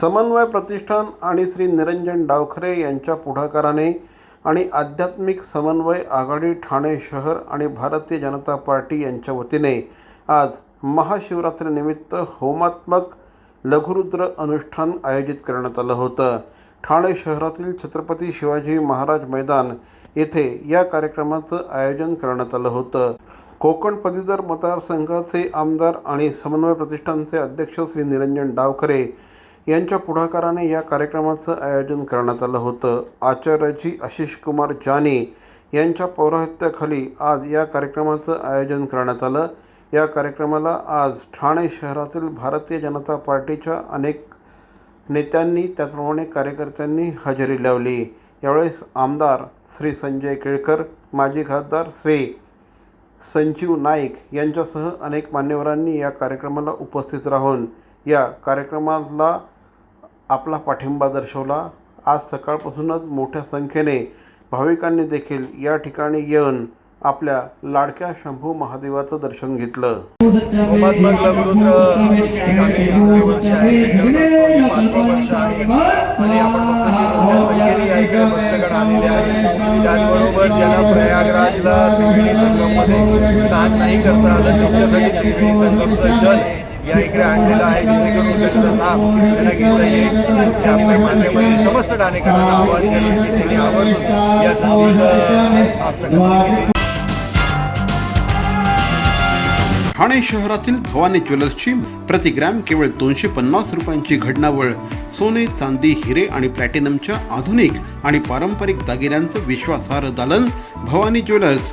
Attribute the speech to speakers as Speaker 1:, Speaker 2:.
Speaker 1: समन्वय प्रतिष्ठान आणि श्री निरंजन डावखरे यांच्या पुढाकाराने आणि आध्यात्मिक समन्वय आघाडी ठाणे शहर आणि भारतीय जनता पार्टी यांच्या वतीने आज महाशिवरात्रीनिमित्त होमात्मक लघुरुद्र अनुष्ठान आयोजित करण्यात आलं होतं. ठाणे शहरातील छत्रपती शिवाजी महाराज मैदान येथे या कार्यक्रमाचं आयोजन करण्यात आलं होतं. कोकण पदवीधर मतदारसंघाचे आमदार आणि समन्वय प्रतिष्ठानचे अध्यक्ष श्री निरंजन डावखरे यांच्या पुढाकाराने या कार्यक्रमाचं आयोजन करण्यात आलं होतं. आचार्यजी आशिष कुमार जाने यांच्या पौराहित्याखाली आज या कार्यक्रमाचं आयोजन करण्यात आलं. या कार्यक्रमाला आज ठाणे शहरातील भारतीय जनता पार्टीच्या अनेक नेत्यांनी त्याचप्रमाणे कार्यकर्त्यांनी हजेरी लावली. यावेळेस आमदार श्री संजय केळकर माजी खासदार श्री संजीव नाईक यांच्यासह अनेक मान्यवरांनी या कार्यक्रमाला उपस्थित राहून या कार्यक्रमाला आपला पाठिंबा दर्शवला. आज सकाळपासूनच मोठ्या संख्येने भाविकांनी देखील या ठिकाणी येऊन आपल्या लाडक्या शंभू महादेवाचं दर्शन घेतलं.
Speaker 2: वर्ष आहे त्याचबरोबर ज्यांना प्रयागराजला त्रिवेणी संगममध्ये स्नान नाही करता आलं त्यांच्यासाठी त्रिवेणी संगमचं या इकडे आणलेलं आहे जेणेकरून त्यांना घेता येईल. हे आपल्या माध्यमातून समस्त ठाणेकरांना आवाहन केलं की त्यांनी आवर्जून या संधीचं
Speaker 1: ठाणे शहरातील भवानी ज्वेलर्सची प्रति ग्रॅम केवळ दोनशे पन्नास रुपयांची घडणावळ सोने चांदी हिरे आणि प्लॅटिनमच्या आधुनिक आणि पारंपरिक दागिन्यांचं विश्वासार्ह दालन Bhavani jewellers